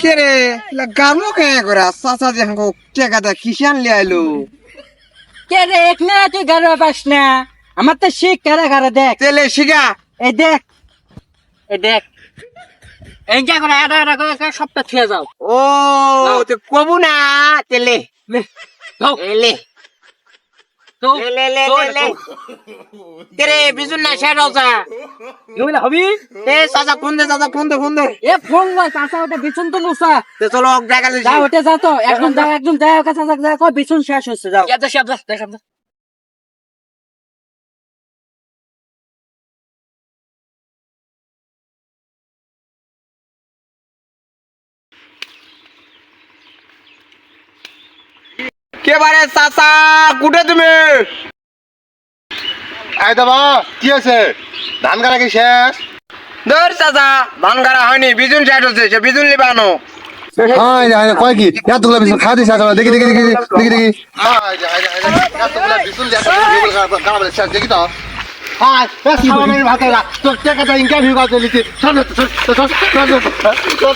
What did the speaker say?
কে রে? গামো কে করে? চাচা যে হাঙ্গো টেকাটা কিষান লিয়ে আইলো? কে রে এক না তুই গাড়ি পাস না। আমার তো শিখ কারা কারা দেখ। তেলে শিগা এই দেখ। এই দেখ। এই যা করে এটা এটা করে সবটা ছুঁয়ে যাও। ও তে কবু না তেলে। এলে তো লে। লে লে লে কে রে বিজুন না শেষ এগুলা হবি? এ চাচা ফোন দে চাচা ফোন দে ফোন দে। এ ফোন লয় চাচা ওটা বিছুন তো নুসা তে চলো দেখা যা ওটা যা তো। একদম যা একদম যা ওকে চাচা যা কই বিছুন শেষ হচ্ছে যাও। যা যা যা যা যা কে বারে চাচা কুটে তুমি? আই দাবা কি আছে ধান কাটা কি শেষ ধর চাচা ধান গাড়া হয়নি বিজুন শেষ হচ্ছে সে বিজুন লিবা আনো হাই হাই কয় কি এতগুলো বিছুন খা দিছে আসলে দেখি দেখি দেখি দেখি দেখি হাই হাই হাই এতগুলো বিছুন যে এতগুলো দেখি তো হাই বেশি ভালো ভালো তো টেকাটা ইন্টারভিউ করতে লিখি চল চল চল চল